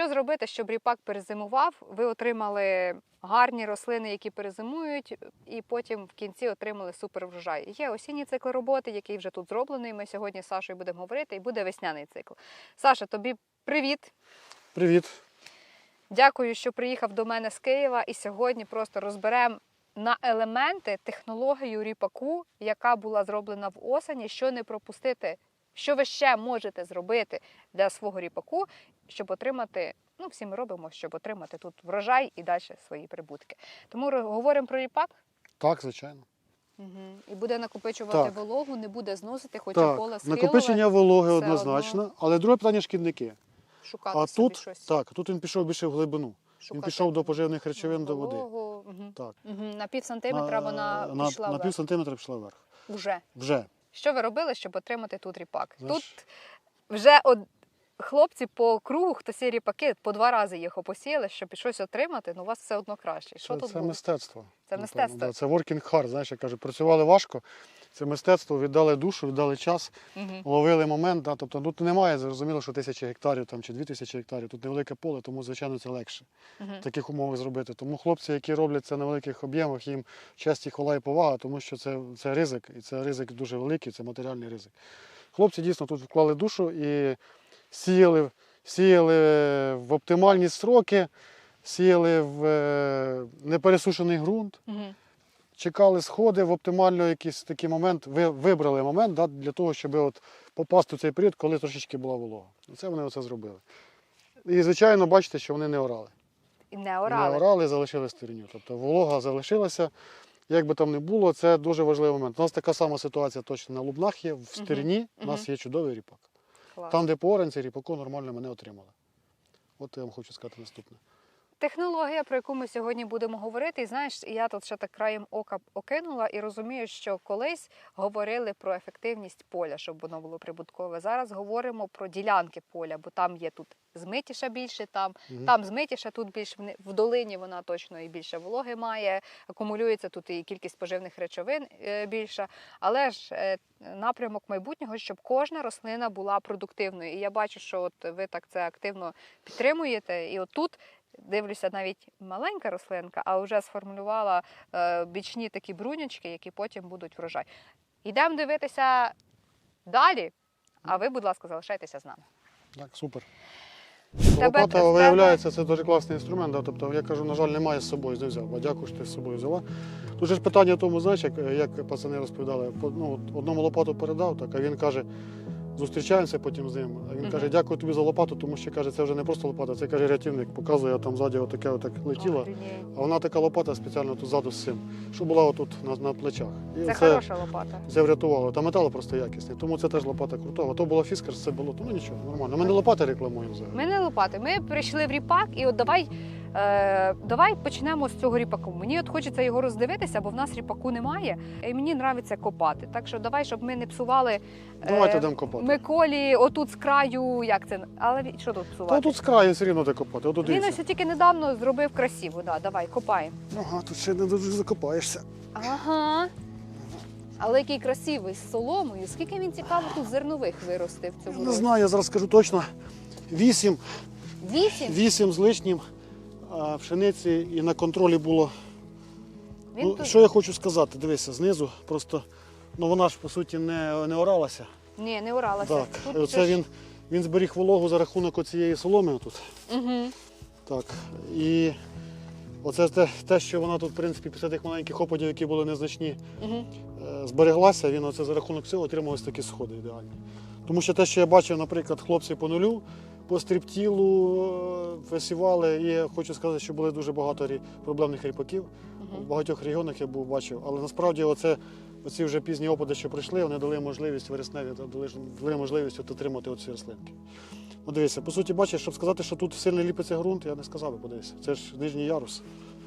Що зробити, щоб ріпак перезимував? Ви отримали гарні рослини, які перезимують, і потім в кінці отримали супер врожай. Є осінній цикл роботи, який вже тут зроблений. Ми сьогодні з Сашою будемо говорити, і буде весняний цикл. Саша, тобі привіт! Привіт. Дякую, що приїхав до мене з Києва. І сьогодні просто розберемо на елементи технологію ріпаку, яка була зроблена в осені, що не пропустити, що ви ще можете зробити для свого ріпаку, щоб отримати. Ну, всі ми робимо, щоб отримати тут врожай і далі свої прибутки. Тому говоримо про ріпак. Так, звичайно. Угу. І буде накопичувати Так. вологу, не буде зносити, хоча так, поле накопичення вологи однозначно, але друге питання шкідники. шукати А собі тут щось. так, тут він пішов більше в глибину. шукати Він пішов до поживних речовин до води. Мгм. Так. Мгм. На пів сантиметра вона на, пішла на вверх. пів сантиметра пішла вверх. Вже. Вже. Що ви робили, щоб отримати тут ріпак? Знаєш- Тут вже од... хлопці по кругу, хто сі ріпаки, по два рази їх опосіяли, щоб щось отримати, ну у вас все одно краще. Що Це, тут це було? мистецтво. Це напевно, мистецтво. Да. Це working hard, знаєш, я кажу, працювали важко. Це мистецтво, віддали душу, віддали час, Мгм. ловили момент. Да. Тобто тут немає, зрозуміло, що тисячі гектарів там, чи дві тисячі гектарів. Тут невелике поле, тому, звичайно, це легше Мгм. в таких умовах зробити. Тому хлопці, які роблять це на великих об'ємах, їм честь і хвала і повага, тому що це, це ризик, і це ризик дуже великий, це матеріальний ризик. Хлопці дійсно тут вклали душу і сіяли, сіяли в оптимальні строки, сіяли в е, непересушений ґрунт, Мгм. чекали сходи в оптимально якийсь такий момент, ви, вибрали момент да, для того, щоб от попасти в цей період, коли трошечки була волога. Це вони оце зробили. І, звичайно, бачите, що вони не орали. Не орали. Не орали, залишили стерню. Тобто волога залишилася. Як би там не було, це дуже важливий момент. У нас така сама ситуація точно на Лубнах є. В стерні у нас є чудовий ріпак. Клас. Там, де по оранці, ріпаку нормально мене отримали. От я вам хочу сказати наступне. Технологія, про яку ми сьогодні будемо говорити, і знаєш, я тут ще так краєм ока окинула і розумію, що колись говорили про ефективність поля, щоб воно було прибуткове. Зараз говоримо про ділянки поля, бо там є тут змитіша більше, там, Мгм. там змитіша, тут більш в долині вона точно і більше вологи має. Акумулюється тут і кількість поживних речовин е, більша. Але ж е, напрямок майбутнього, щоб кожна рослина була продуктивною. І я бачу, що от ви так це активно підтримуєте. І от тут дивлюся, навіть маленька рослинка, а вже сформулювала е, бічні такі брунячки, які потім будуть врожай. Йдемо дивитися далі. А ви, будь ласка, залишайтеся з нами. Так, супер. Лопата, тебе- виявляється, це дуже класний інструмент. Да? Тобто, я кажу, на жаль, немає з собою, не взяв. А дякую, що ти з собою взяла. Тут же ж питання в тому, знаєш, як, як пацани розповідали, по- ну, одному лопату передав, так, а він каже, зустрічаємося потім з ним. Він каже, дякую тобі за лопату, тому що каже, це вже не просто лопата, це каже рятівник. Показує, а там ззаді отаке отак. Охренеть. А вона така лопата спеціально тут ззаду з цим, що була отут на, на плечах. І Це це, хороша лопата. це врятувало. Та метал просто якісний, тому це теж лопата крутого. То була фіскар, це було, ну нічого, нормально. Ми не лопати рекламуємо взагалі. Ми не лопати. Ми прийшли в ріпак, і от давай, е, давай почнемо з цього ріпаку. Мені от хочеться його роздивитися, бо в нас ріпаку немає. І мені подобається копати. Так що давай, щоб ми не псували Давайте е, йдемо копати. Миколі, отут з краю, як це? Але що тут псувати? Та тут з краю все рівно де копати. Отут Він дивіться. ось тільки недавно зробив красиво. Да, давай, копаємо. Ага, тут ще не дуже закопаєшся. Ага. Але який красивий з соломою. Скільки він цікаво тут зернових виростив в цьому Не знаю, я зараз скажу точно. Вісім, Вісім. вісім з лишнім пшениці і на контролі було. Він Ну, тут... що я хочу сказати, дивися, знизу просто, ну вона ж по суті не, не оралася. Ні, не оралася. Так, Тут оце ж- він, він зберіг вологу за рахунок оцієї соломи тут. Угу. Так. І оце те, те, що вона тут, в принципі, після тих маленьких опадів, які були незначні, Угу. е, збереглася, він оце за рахунок цього отримав ось такі сходи ідеальні. Тому що те, що я бачив, наприклад, хлопці по нулю, по стріптілу е, висівали, і я хочу сказати, що були дуже багато проблемних ріпаків. В багатьох регіонах я був бачив. Але насправді оце, оці вже пізні опади, що прийшли, вони дали можливість вересневі, дали, дали можливість от отримати оці рослинки. Ну, дивися, по суті, бачиш, щоб сказати, що тут сильно ліпиться ґрунт, я не сказав би, подивися. Це ж нижній ярус.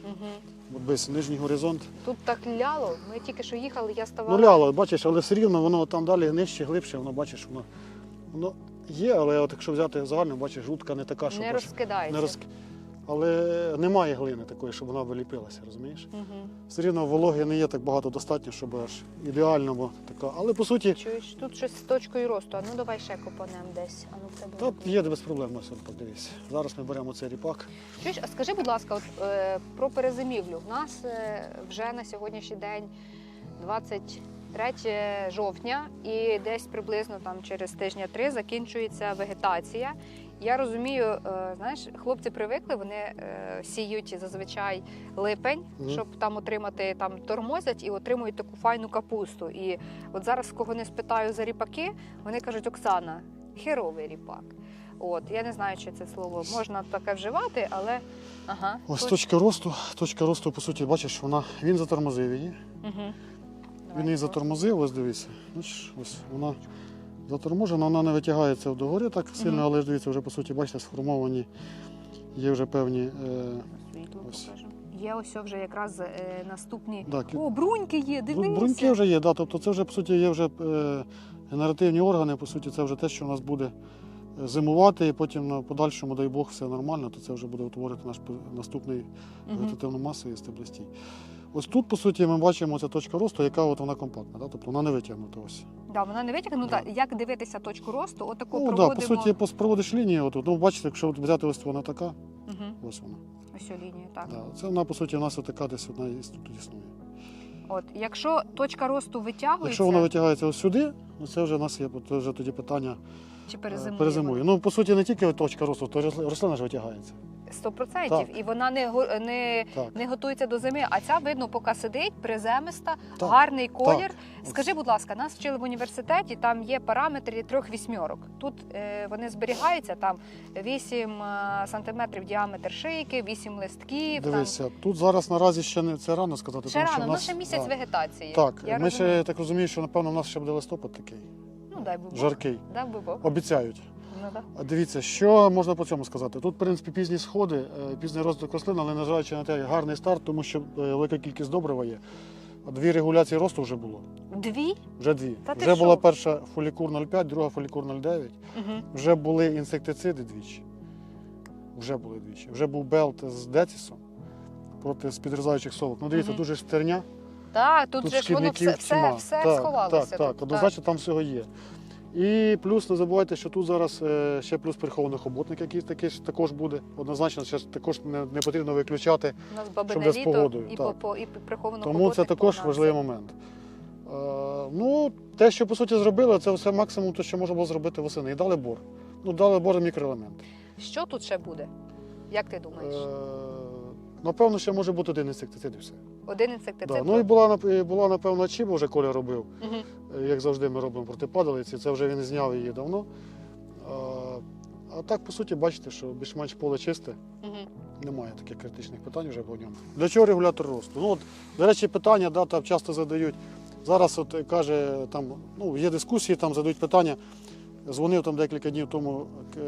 Угу. От дивись, нижній горизонт. Тут так ляло. Ми тільки що їхали, я ставала. Ну ляло, бачиш, але все рівно воно там далі нижче, глибше, воно бачиш, воно, воно є, але от якщо взяти загально, бачиш, жутка не така, що не бачиш, розкидається. не роз... але немає глини такої, щоб вона виліпилася, розумієш? Угу. Все рівно вологи не є так багато достатньо, щоб аж ідеально бо така. Але по суті, Чуєш, тут щось з точкою росту. А ну давай ще копанем десь. А ну в тебе та є без проблем, ось от подивись. Зараз ми беремо цей ріпак. Чуєш, а скажи, будь ласка, от, е, про перезимівлю. У нас е, вже на сьогоднішній день 23 жовтня, і десь приблизно там через тижня три закінчується вегетація. Я розумію, е, знаєш, хлопці привикли, вони е, сіють зазвичай липень, Мгм. щоб там отримати там тормозять і отримують таку файну капусту. І от зараз, кого не спитаю за ріпаки, вони кажуть, Оксана, херовий ріпак. От я не знаю, чи це слово можна таке вживати, але ага. Ось точка росту. Точка росту, по суті, бачиш, вона він затормозив її. Угу. Він її затормозив, ось дивися. Бачиш, ось вона заторможена, вона не витягається догори так сильно, але ж дивіться, вже по суті, бачите, сформовані є вже певні. Е, Світло Ось. Є ось вже якраз е, наступні. да, кі- О, бруньки є, дивися. бруньки вже є, да, тобто це вже по суті є вже е, генеративні органи, по суті, це вже те, що у нас буде е, зимувати, і потім на подальшому, дай Бог, все нормально, то це вже буде утворити наш п- наступний Мгм. вегетативну масу і стеблостій. Ось тут, по суті, ми бачимо ця точка росту, яка от вона компактна, да? тобто вона не витягнута ось. Да, вона не витягнута. Як дивитися точку росту? Отаку Ну, да, по суті, проводиш лінію, отут. ну бачите, якщо взяти ось вона така, Угу. ось вона. Ось цю лінію, так. Да. Це вона, по суті, у нас отака десь одна тут існує. От, якщо точка росту витягується, Якщо вона витягається ось сюди, ну це вже у нас є це вже тоді питання чи перезимує, перезимує. Ну, по суті, не тільки точка росту, то росли- рослина ж витягається. Сто процентів. Так. І вона не, не, Так. не готується до зими. А ця, видно, поки сидить, приземиста, Так. гарний колір. Так. Скажи, будь ласка, нас вчили в університеті, там є параметри трьох вісьмірок. Тут е, вони зберігаються, там 8 е, сантиметрів діаметр шийки, 8 листків. Дивися, тут зараз наразі ще не це рано сказати, Там. Ще тому що рано, в ну нас, ще місяць да. вегетації. Так, Я ми розумію. ще так розумію, що напевно у нас ще буде листопад такий, Ну, дай би Бог. жаркий. Дай би Бог. Обіцяють. Ну, Дивіться, що можна по цьому сказати? Тут, в принципі, пізні сходи, е, пізній розвиток рослин, але незважаючи на те, гарний старт, тому що е, велика кількість добрива є. Дві регуляції росту вже було. Дві? Вже дві. Та вже що? була перша фолікур 0,5, друга фолікур 0,9. Угу. Вже були інсектициди двічі. Вже були двічі. Вже був белт з Децісом проти спідрізаючих совок. Ну, дивіться, Мгм. дуже стерня. Так, тут, Тут же ж воно все, все, все так, сховалося. Так, так, однозначно там всього є. І плюс не забувайте, що тут зараз е, ще плюс прихований хоботник, який такий також буде. Однозначно, ще також не, не потрібно виключати. У нас бабине щоб з літо погодою, і, так. по, і приховано Тому це також важливий момент. Е, ну, те, що по суті зробили, це все максимум, те, що можна було зробити восени. І дали бор. Ну, дали бор мікроелемент. Що тут ще буде? Як ти думаєш? Е, напевно, ще може бути один інсектицид і все. Один інсектицид? Да. Ну і була, була, напевно, чіба вже Коля робив. Е, як завжди ми робимо проти падалиці, це вже він зняв її давно. А, а так, по суті, бачите, що більш-менш поле чисте, Мгм. немає таких критичних питань вже по ньому. Для чого регулятор росту? Ну, от, до речі, питання да, там часто задають. Зараз от каже, там, ну, є дискусії, там задають питання. Дзвонив там декілька днів тому е,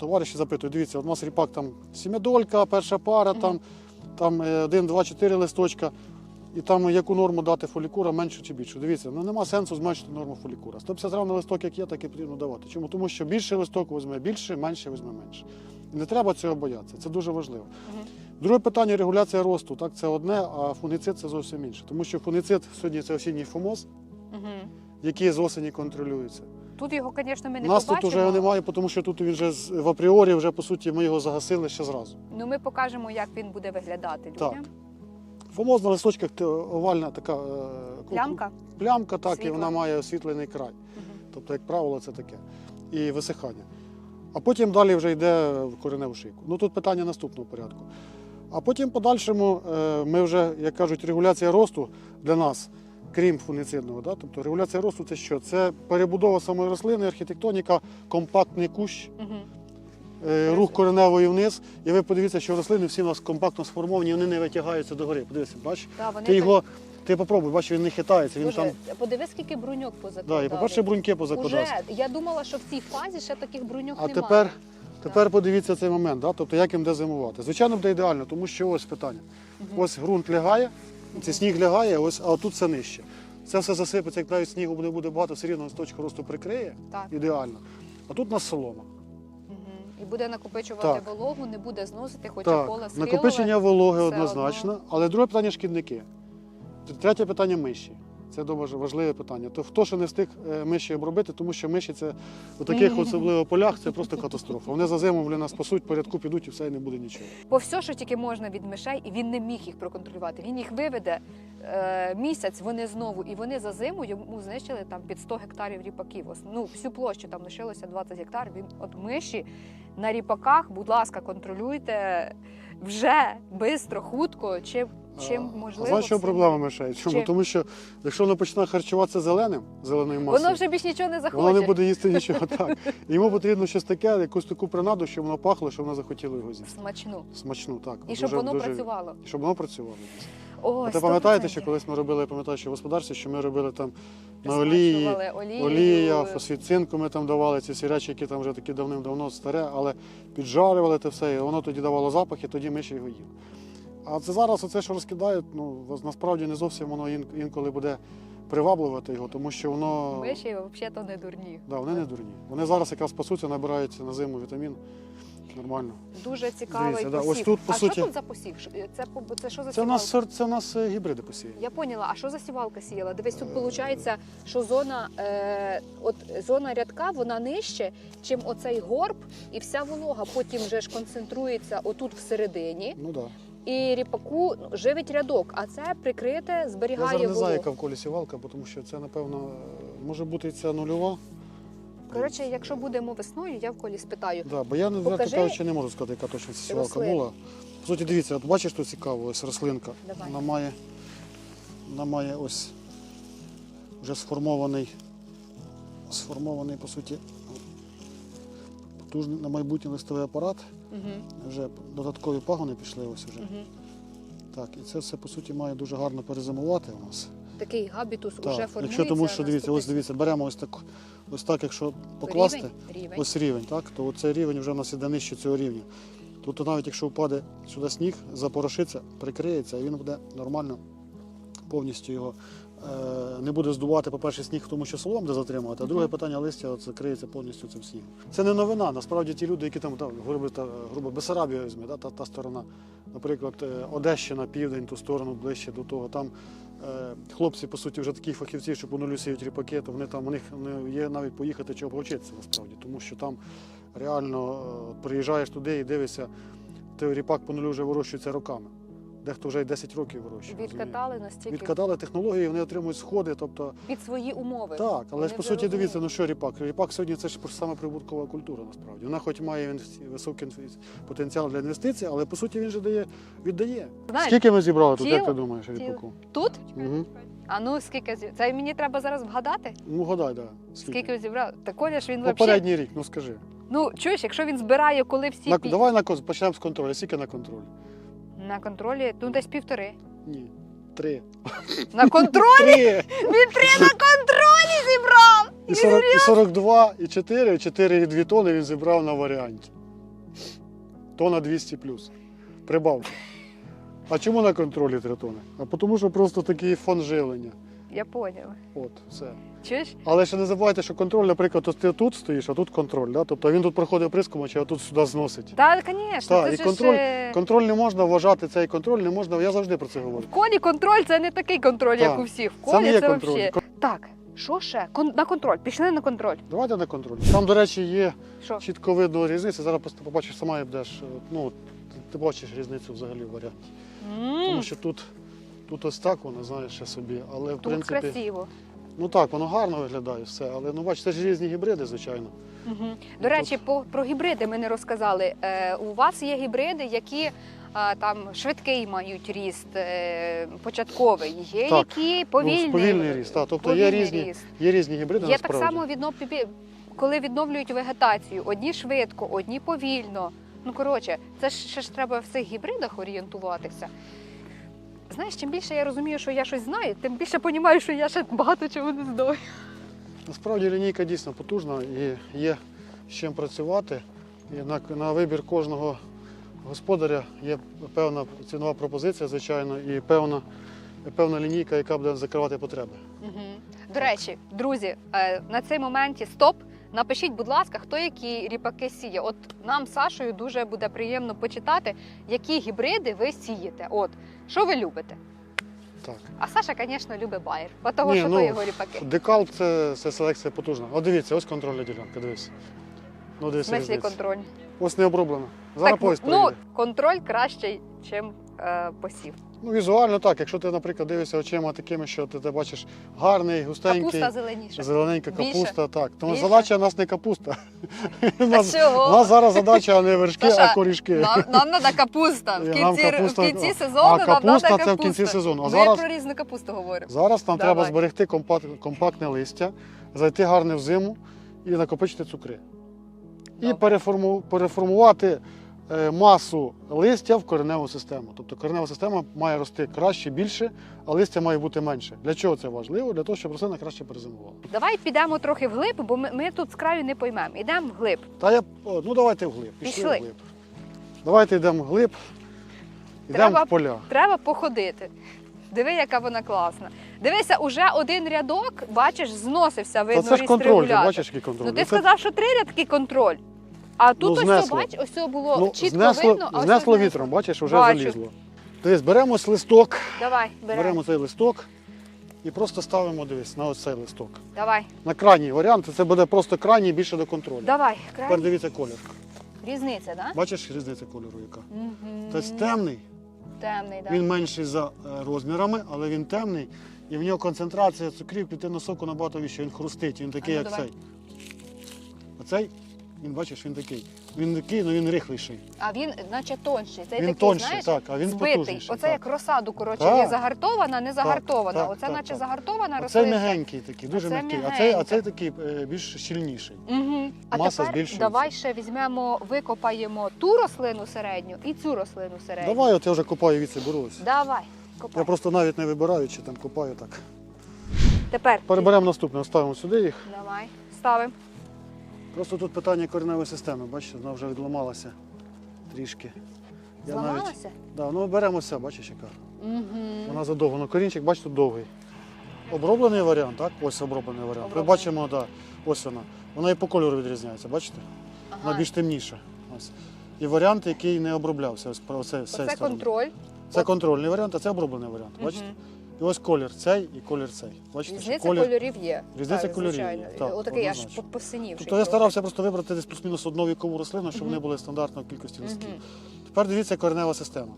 товариш і запитує, дивіться, от у нас ріпак там сім'ядолька, перша пара, Мгм. там, там е, один, два, чотири листочка. І там яку норму дати фолікура, меншу чи більшу. Дивіться, ну нема сенсу зменшити норму фолікура. 150 грам на листок, як є, так і потрібно давати. Чому? Тому що більше листок візьме більше, менше візьме менше. І не треба цього боятися, це дуже важливо. Мгм. Друге питання регуляція росту. Так, це одне, а фунгіцид це зовсім інше. Тому що фунгіцид сьогодні це осінній фомоз, Мгм. який з осені контролюється. Тут його, звісно, ми не нас побачимо. тут вже немає, тому що тут він вже з- в апріорі, вже по суті, ми його загасили ще зразу. Ну, ми покажемо, як він буде виглядати Так. людям. Фомоз на листочках те- овальна така е, ку- Плямка. плямка, так, і Світла. вона має освітлений край. Тобто, як правило, це таке. І висихання. А потім далі вже йде в кореневу шийку. Ну тут питання наступного порядку. А потім в подальшому е, ми вже, як кажуть, регуляція росту для нас, крім фунгіцидного, да? тобто регуляція росту це що? Це перебудова самої рослини, архітектоніка, компактний кущ, е, рух кореневої вниз. І ви подивіться, що рослини всі у нас компактно сформовані, вони не витягаються догори. Подивіться, бачиш? Да, вони Ти так- його, ти попробуй, бачиш, він не хитається. Він Боже, там, Подиви, скільки бруньок позакладали. да, і по-перше, бруньки позакладався. Уже, я думала, що в цій фазі ще таких бруньок А немає. тепер, тепер подивіться цей момент, да? тобто як їм де зимувати. Звичайно, буде ідеально, тому що ось питання. Ось ґрунт лягає, це сніг лягає, ось, а тут все нижче. Це все засипеться, як навіть снігу буде, буде багато, все рівно з точки росту прикриє, Так. ідеально. А тут у нас солома. Мгм. І буде накопичувати Так. вологу, не буде зносити, хоча Так, поле схилове. накопичення вологи все однозначно, але друге питання шкідники. Третє питання миші. Це дуже важливе питання. То хто ще не встиг е, миші обробити, тому що миші це у таких особливо полях це просто катастрофа. Вони за зиму блін, нас спасуть, порядку підуть і все і не буде нічого. Бо все, що тільки можна від мишей, і він не міг їх проконтролювати. Він їх виведе е, місяць, вони знову, і вони за зиму йому знищили там під 100 гектарів ріпаків. Ну, всю площу там лишилося 20 гектарів. Він от миші на ріпаках, будь ласка, контролюйте вже бистро, хутко, чим, чим можливо. А знаєш, що проблема мишей? Чому? Чим? Тому що якщо воно починає харчуватися зеленим, зеленою масою, Воно вже більш нічого не захоче. воно не буде їсти нічого. Так. Йому потрібно щось таке, якусь таку принаду, щоб воно пахло, щоб воно захотіло його з'їсти. Смачну. Смачну, так. І щоб Дуже- воно дуже- працювало. І щоб воно працювало. О, А ти пам'ятаєте, що колись ми робили, я пам'ятаю, що в господарстві, що ми робили там на олії, олію, олія, фосфіцинку ми там давали, ці всі речі, які там вже такі давним-давно старе, але піджарювали те все, і воно тоді давало запах, і тоді миші його їли. А це зараз оце, що розкидають, ну насправді не зовсім воно інколи буде приваблювати його, тому що воно. Миші взагалі не дурні. Да, вони не дурні. Вони зараз якраз пасуться, набирають на зиму вітамін. Нормально. Дуже цікавий Дивіться, да, посів. ось тут, по а суті- що тут за посів? Це, це що за Це в нас сорт, це в нас е, гібриди посіяні. Я поняла, а що за сівалка сіяла? Дивись, тут виходить, що зона, е, от зона рядка вона нижче, чим оцей горб, і вся волога потім вже ж концентрується отут всередині, Ну. Да. І ріпаку ну, живить рядок, а це прикрите, Я зараз не знаю, яка в колі сівалка, тому що це, напевно, е, може бути і ця нульова. Коротше, якщо будемо весною, я в колі спитаю. Да, бо я не відверто кажучи, не можу сказати, яка точно ця сівалка була. По суті, дивіться, от бачиш, тут цікаво, ось рослинка. Давай. Вона має, вона має ось вже сформований, сформований, по суті, потужний на майбутнє листовий апарат. Угу, Вже додаткові пагони пішли ось вже. угу. Так, і це все, по суті, має дуже гарно перезимувати у нас. Такий габітус уже Так, формується. якщо тому що дивіться, ось дивіться, беремо ось так, ось так, якщо покласти. Рівень, рівень. ось рівень, так? то цей рівень вже в нас іде нижче цього рівня. Тобто навіть якщо впаде сюди сніг, запорошиться, прикриється, і він буде нормально повністю його не буде здувати, по-перше, сніг, тому що солом де затримувати, а друге питання листя от закриється повністю цим снігом. Це не новина. Насправді ті люди, які там, там грубо, та, грубо Бесарабія візьме, да, та, та сторона, наприклад, е, Одещина, південь, ту сторону ближче до того. Там е, хлопці, по суті, вже такі фахівці, що по нулю сіють ріпаки, то вони там у них не є навіть поїхати чи обгочитися насправді, тому що там реально е, приїжджаєш туди і дивишся, той ріпак по нулю вже вирощується роками. Дехто вже й 10 років вирощує. Відкатали настільки Відкатали технології, вони отримують сходи. Тобто, під свої умови. так, але ж по суті дивіться, ну що ріпак? Ріпак сьогодні це ж саме прибуткова культура насправді. Вона хоч має високий потенціал для інвестицій, але по суті він же дає, віддає. Знаєш, Скільки ми зібрали тут, тіло- як ти думаєш, ріпаку? тут? Угу. А ну скільки це мені треба зараз вгадати? Ну гадай, да. Скільки зібрав? Та Коля ж він взагалі. Попередній рік, ну скажи. Ну чуєш, якщо він збирає, коли всі На, пі- давай на почнемо з контролю. Скільки на контроль? На контролі, ну десь півтори. Ні. Три. На контролі? Три! Він три на контролі зібрав! І, 40, і 42, і 4, 4 і 2 тони він зібрав на варіанті. Тона 200 плюс. Прибавка. А чому на контролі 3 тони? А тому що просто такий фон живлення. Я поняла. От, все. Чуєш? Але ще не забувайте, що контроль, наприклад, ось ти тут стоїш, а тут контроль. Да? Тобто він тут проходить прискомач, а тут сюди зносить. Та, звісно, Так, це і контроль- е, Контроль не можна вважати цей контроль, не можна. Я завжди про це говорю. в колі контроль це не такий контроль, як у всіх. В Це колі є це контроль. взагалі. Так, що ще? Кон- на контроль. Пішли на контроль. Давайте на контроль. Там, до речі, є Що? чітко видно різницю. Зараз просто побачиш сама і будеш. е, Ну, ти- бачиш різницю взагалі в варіанті. М, Тому що тут, тут ось так воно, знаєш, ще собі. Але в Тут принципі, красиво. Ну так, воно гарно виглядає все. Але ну бачиш, це ж різні гібриди, звичайно. Угу. До речі, по, про гібриди ми не розказали. Е, у вас є гібриди, які е, там швидкий мають ріст, е, початковий. Є Так. які повільний, Ну, повільний ріст. Так, тобто є повільний різні, ріст. є різні гібриди. Є так насправді. само відно, пі- коли відновлюють вегетацію. Одні швидко, одні повільно. Ну коротше, це ж ще ж треба в цих гібридах орієнтуватися. Знаєш, чим більше я розумію, що я щось знаю, тим більше розумію, що я ще багато чого не знаю. Насправді лінійка дійсно потужна і є з чим працювати. І на, на вибір кожного господаря є певна цінова пропозиція, звичайно, і певна, певна лінійка, яка буде закривати потреби. До речі, друзі, е, на цей моменті стоп. Напишіть, будь ласка, хто які ріпаки сіє. От нам Сашою дуже буде приємно почитати, які гібриди ви сієте. От що ви любите. Так. А Саша, звісно, любить байер, бо того, Ні, що ну, то його ріпаки. Декалп це, це селекція потужна. От дивіться, ось контрольна ділянка, дивись. Ну, В дивись, смислі різниця. контроль. Ось не оброблено. Зараз Так, поїзд ну, проїде. контроль кращий, ніж е, посів. Ну, візуально так. Якщо ти, наприклад, дивишся очима такими, що ти, ти бачиш гарний, густенький, Капуста зеленіша. зелененька Більше? капуста, так. Тому Більше? задача у нас не капуста. У нас, у нас зараз задача не вершки, Саша, а корішки. Нам, нам треба капуста. В Ні, нам кінці, капуста- в кінці сезону а нам капуста треба це в кінці сезону. А Ми зараз- про різну капусту говоримо. Зараз нам Давай. треба зберегти компакт- компактне листя, зайти гарне в зиму і накопичити цукри. І Добре. переформу- переформувати масу листя в кореневу систему. Тобто коренева система має рости краще, більше, а листя має бути менше. Для чого це важливо? Для того, щоб рослина краще перезимувала. Давай підемо трохи вглиб, бо ми, ми тут з краю не поймемо. Ідемо вглиб. Та я ну давайте вглиб. Пішли, Пішли. вглиб. Давайте йдемо вглиб. Йдемо Треба- в поля. Треба походити. Диви, яка вона класна. Дивися, уже один рядок, бачиш, зносився, Та видно, це ж контроль, регулятор. бачиш, який контроль. Ну ти Це- сказав, що три рядки контроль. А тут Ну, ось бач, ось було ну, чітко знесло, видно, а знесло вітром, бачиш, вже Бачу. залізло. Дивись, беремо ось листок, Давай, беремо. беремо цей листок і просто ставимо, дивись, на ось цей листок. Давай, На крайній варіант це буде просто крайній більше до контролю. давай. Тепер дивіться колір. Різниця, так? Бачиш різниця кольору яка? Мгм. Тобто темний, Темний, так. він менший за е, розмірами, але він темний. І в нього концентрація цукрів клітинного соку набагато вища, він хрустить, він такий, А ну, як давай. цей. А цей, він бачиш, він такий. Він такий, але він рихліший. А він, наче тонший. Цей Він такий, тонший, знаєш, так, а він збитий. потужніший. Оце так. як розсаду, коротше, Так. є загартована, не загартована. так, Оце так, наче так. загартована Оцей рослинка. м'ягенький такий, дуже Оце м'який. А цей, а цей такий е, більш щільніший. Угу. А Маса тепер збільшується. давай ще візьмемо, викопаємо ту рослину середню і цю рослину середню. Давай, от я вже копаю від беру ось. Давай. Я просто навіть не вибираю, чи там копаю так. Тепер Переберемо наступне, ставимо сюди їх. давай. Ставимо. Просто тут питання кореневої системи, бачите, вона вже відламалася трішки. Я навіть, да, ну беремо все, бачиш яка. Угу. Вона задовго. Ну, корінчик, бачите, тут довгий. Оброблений варіант, так? Ось оброблений варіант. Ми бачимо, да, ось вона. Вона і по кольору відрізняється, бачите? Вона більш темніша. Ось. І варіант, який не оброблявся. Ось про це, з цієї Оце сторони. контроль. Це контрольний варіант, а це оброблений варіант. Бачите? І ось колір цей і колір цей. Бачите, що Різниця колір. кольорів є. Різниця Так, кольорів є, звичайно. так, Отакий аж посинівший. Тобто я старався просто вибрати десь плюс-мінус одну вікову рослину, щоб вони були стандартної кількості листків. Тепер дивіться коренева система.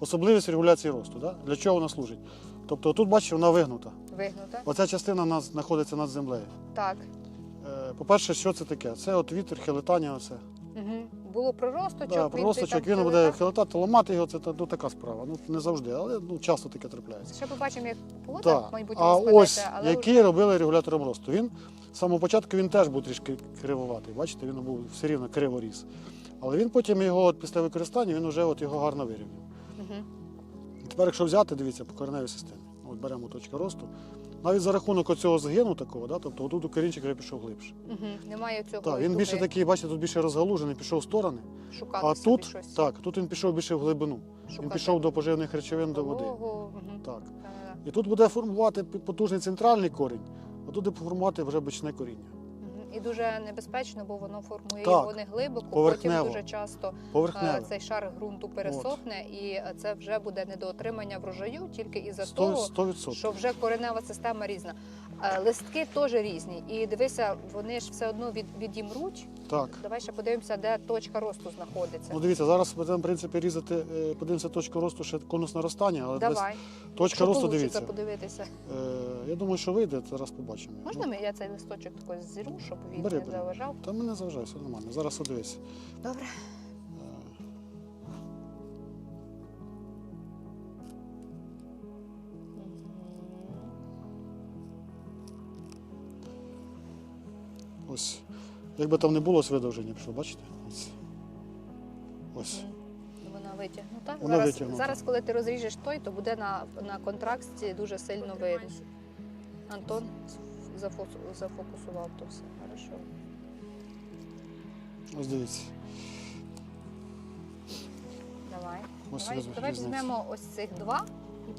Особливість регуляції росту. Да? Для чого вона служить? Тобто тут, бачите, вона вигнута. Вигнута. Оця частина нас знаходиться над землею. Так. Е, По-перше, що це таке? Це от вітер, хилитання. Оце. Угу. Було проросточок. Да, він проросточок, там він буде хилитати, ламати його, це ну, така справа. Ну, не завжди, але ну, часто таке трапляється. Ще побачимо, як погода, Так. мабуть, А ось але який робили регулятором росту. Він з самого початку він теж був трішки кривоватий. Бачите, він був все рівно криво ріс. Але він потім його от, після використання він вже от його гарно вирівняв. Угу. Тепер, якщо взяти, дивіться по кореневій системі. От беремо точка росту. Навіть за рахунок оцього згину такого, да, тобто отут корінчик вже пішов глибше. Угу. Немає цього. Так, він більше такий, бачите, тут більше розгалужений, пішов в сторони. шукати А собі тут, щось. так, тут він пішов більше в глибину. Він пішов до поживних речовин до води. Угу. Так. І тут буде формувати потужний центральний корінь, а тут буде формувати вже бочне коріння. І дуже небезпечно, бо воно формує Так, його не глибоко, потім дуже часто Поверхнево. Цей шар ґрунту пересохне, і е, це вже буде недоотримання врожаю тільки Сто- того, 100%. що вже коренева система різна. Е, Листки теж різні. І дивися, вони ж все одно від, відімруть. Так. Давай ще подивимося, де точка росту знаходиться. Ну дивіться, зараз будемо в принципі різати, е, подивимося точку росту ще конус наростання, але Давай. точка Що росту дивіться. подивитися. Е, я думаю, що вийде, зараз побачимо. Можна Ну, я цей листочок такий зіру, щоб він Бери, не бери. заважав? Та мене заважає, все нормально. Зараз одивись. Добре. Ось. Якби там не було, ось видовження пішло, бачите? Ось. Ось. Вона витягнута. Вона зараз, витягнута. зараз, коли ти розріжеш той, то буде на, на контрасті дуже сильно видно. Антон зафокусував то все. Хорошо. Ось дивіться. Давай. Ось давай давай різниця. візьмемо ось цих два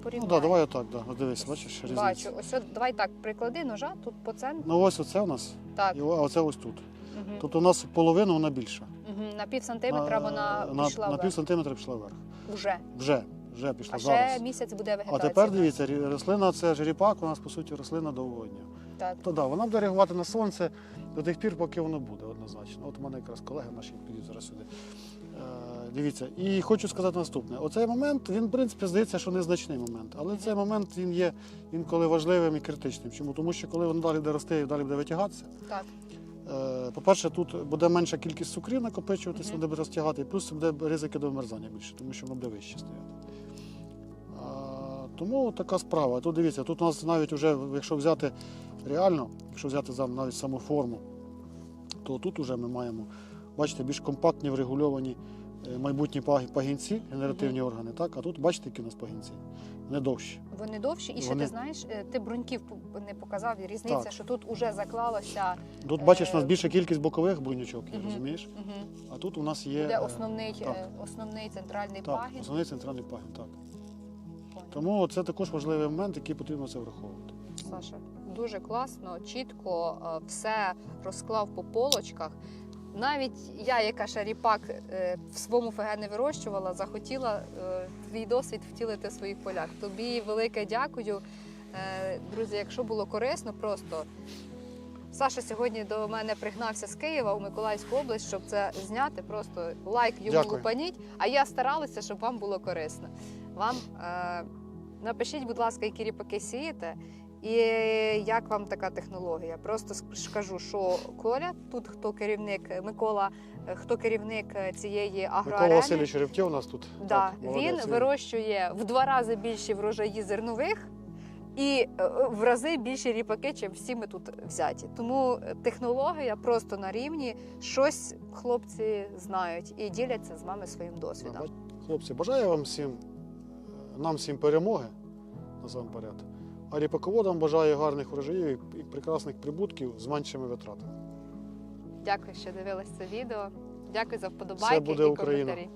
Ну так, да, давай отак, да. Ось дивись, бачиш різницю. Бачу, ось от, давай так, приклади ножа тут по центру. Ну ось оце у нас, Так. і о- а оце ось тут. Угу. Тобто у нас половину вона більша. Угу. На пів сантиметра вона на, пішла на вверх. пів сантиметра пішла вверх. Уже. Вже, вже пішла А ще зараз. місяць буде А тепер дивіться, рослина це ж ріпак, у нас по суті рослина довгого дня. Так. То да, вона буде реагувати на сонце до тих пір, поки воно буде, однозначно. От у мене якраз колеги наші підуть зараз сюди. Е, дивіться, і хочу сказати наступне: оцей момент, він, в принципі, здається, що незначний момент. Але цей момент він є інколи важливим і критичним. Чому? Тому що коли воно далі буде рости і далі буде витягатися, Так. Е, По-перше, тут буде менша кількість цукрів накопичуватись, Мгм. вони буде розтягати, і плюс буде ризики до вмерзання більше, тому що воно буде вище стояти. А, тому така справа. Тут дивіться, тут у нас навіть вже, якщо взяти реально, якщо взяти навіть саму форму, то тут вже ми маємо, бачите, більш компактні врегульовані е, майбутні пагінці, генеративні органи, так? а тут бачите, які у нас пагінці? Вони довші. Вони довші, і ще Вони- ти знаєш, е, ти бруньків не показав. і Різниця, Так. що тут уже заклалося. Тут бачиш, у нас Е, більша кількість бокових брунючок, є, Мгм. розумієш? Угу. А тут у нас є Буде е, основний, так. основний центральний так, пагін. основний центральний пагін. Так. Поняла. Тому це також важливий момент, який потрібно це враховувати. Саша, дуже класно, чітко е, все розклав по полочках. Навіть я, яка ще ріпак е, в своєму ФГ не вирощувала, захотіла е, твій досвід втілити в своїх полях. Тобі велике дякую. Е, Друзі, якщо було корисно, просто Саша сьогодні до мене пригнався з Києва у Миколаївську область, щоб це зняти. Просто лайк йому Дякую. лупаніть. А я старалася, щоб вам було корисно. Вам е, напишіть, будь ласка, які ріпаки сієте. І як вам така технологія? Просто скажу, що Коля, тут хто керівник Микола, е, хто керівник е, цієї Микола агроарени, Васильович Ревтєв у нас тут. да, Так, він вирощує в два рази більші врожаї зернових і е, в рази більші ріпаки, чим всі ми тут взяті. Тому технологія просто на рівні. Щось хлопці знають і діляться з вами своїм досвідом. Хлопці, бажаю вам всім, нам всім перемоги насамперед. А ріпаководам бажаю гарних врожаїв і- прекрасних прибутків з меншими витратами. Дякую, що дивились це відео. Дякую за Все вподобайки буде і Україна. коментарі.